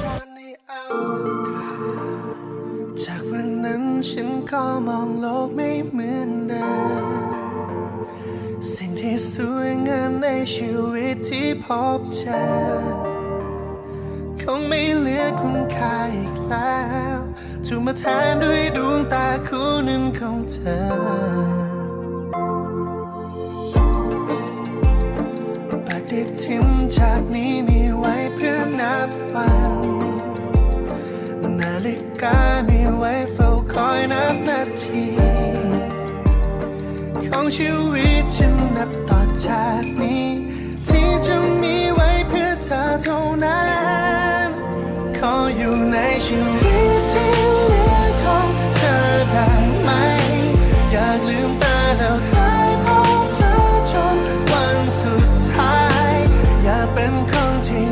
จาศจากวันนั้นฉันก็มองโลกไม่เหมือนเดิมสิ่งที่สวยงามในชีวิตที่พบเจอคงไม่เหลือคุณค่าอีกแล้วถูกมาแทนด้วยดวงตาคู่หนึ่งของเธอปฏิทินจากนี้ ยนับนาที ของชีวิตฉันนับต่อจากนี้ ที่จะมีไว้เพื่อเธอเท่านั้น ขออยู่ในชีวิตที่เหลือของเธอได้ไหม อยากลืมตาแล้วให้พบเธอจนวันสุดท้าย อย่าเป็นขคนที่